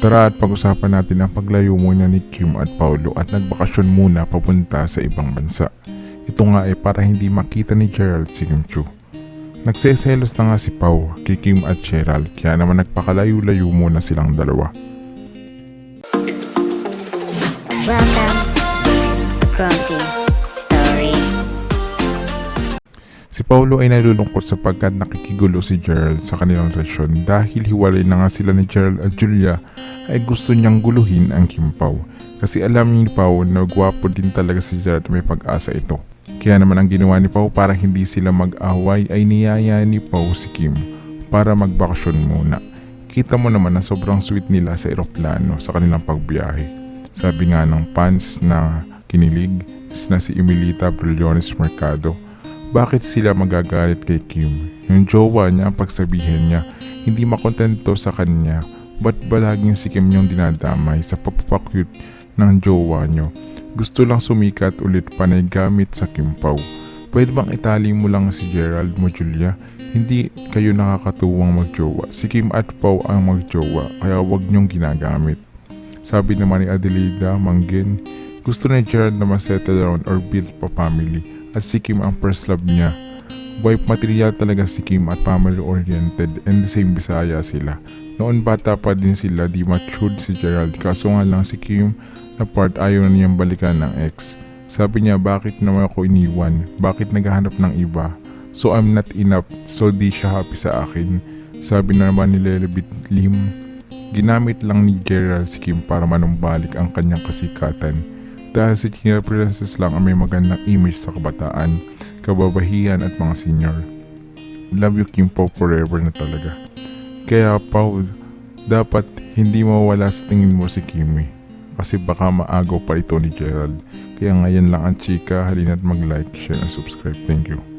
Tara at pag-usapan natin ang paglayo muna ni Kim at Paulo at nagbakasyon muna papunta sa ibang bansa. Ito nga ay para hindi makita ni Gerald si Kim Chu. Nagseselos na nga si Pau kay Kim at Gerald kaya naman nagpakalayo-layo muna silang dalawa. Welcome Clumsy Si Paulo ay nalulungkot sapagkat nakikigulo si Gerald sa kanilang relasyon dahil hiwalay na nga sila ni Gerald at Julia ay gusto niyang guluhin ang Kim Pao. Kasi alam ni Pao na gwapo din talaga si Gerald may pag-asa ito. Kaya naman ang ginawa ni Pao para hindi sila mag-away ay niyaya ni Pao si Kim para magbakasyon muna. Kita mo naman na sobrang sweet nila sa eroplano sa kanilang pagbiyahe. Sabi nga ng fans na kinilig na si Emilita Brillones Mercado bakit sila magagalit kay Kim? Yung jowa niya, ang pagsabihin niya, hindi makontento sa kanya, ba't ba laging si Kim yung dinadamay sa papapakyut ng jowa niyo? Gusto lang sumikat ulit panay gamit sa Kim Pao. Pwede bang itali mo lang si Gerald mo, Julia? Hindi kayo nakakatuwang magjowa. Si Kim at Pao ang magjowa, kaya wag niyong ginagamit. Sabi naman ni Adelida Manggen, gusto ni Gerald na masettle down or build pa family at si Kim ang first love niya. Wife material talaga si Kim at family oriented and the same Bisaya sila. Noon bata pa din sila di matured si Gerald kaso nga lang si Kim na part ayaw na niyang balikan ng ex. Sabi niya bakit naman ako iniwan, bakit naghahanap ng iba. So I'm not enough so di siya happy sa akin. Sabi na naman ni Lelebit Lim, ginamit lang ni Gerald si Kim para manumbalik ang kanyang kasikatan dahil si Tina Princess lang ang may magandang image sa kabataan, kababahihan at mga senior. Love you Kim Pao forever na talaga. Kaya Pao, dapat hindi mawala sa tingin mo si Kimi. Kasi baka maagaw pa ito ni Gerald. Kaya ngayon lang ang chika, halina't mag-like, share, and subscribe. Thank you.